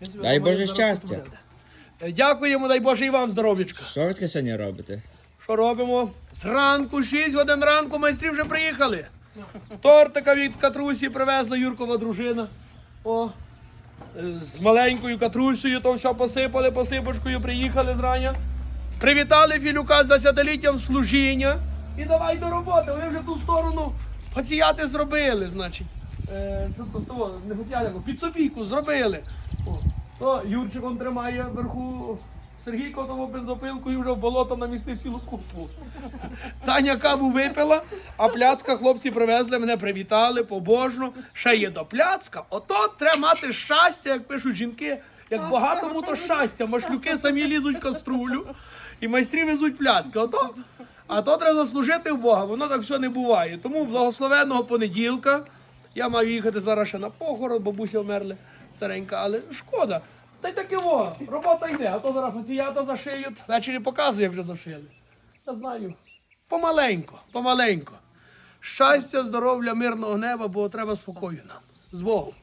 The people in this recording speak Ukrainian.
Дай Боже щастя. Дякуємо, дай Боже і вам здоров'ячка. Що ви таке сьогодні робите? Що робимо? Зранку, 6 годин ранку, майстрі вже приїхали. Тортика від Катрусі привезла Юркова дружина. О, е, з маленькою Катрусею, то все посипали, посипочкою, приїхали зрання. Привітали Філюка з десятиліттям служіння. І давай до роботи. Вони вже ту сторону паціяти зробили, значить. Е, то, то, не хотіли, підсобійку зробили. То Юрчик он тримає вверху Сергійко тому бензопилкою вже в болото намістив цілу купу. Таня каву випила, а пляцка хлопці привезли, мене привітали побожно. Ще є до пляцка. Ото треба мати щастя, як пишуть жінки. Як багатому, то щастя. Машлюки самі лізуть в каструлю і майстрі везуть пляцки. Ото, а то треба заслужити в Бога, воно так все не буває. Тому благословенного понеділка. Я маю їхати зараз ще на похорон, бабуся вмерли старенька, але шкода. Та й таке во, робота йде, а то зараз пацієнта зашиють. Ввечері показую, як вже зашили. Я знаю. Помаленько, помаленько. Щастя, здоров'я, мирного неба, бо треба спокою нам. З Богом.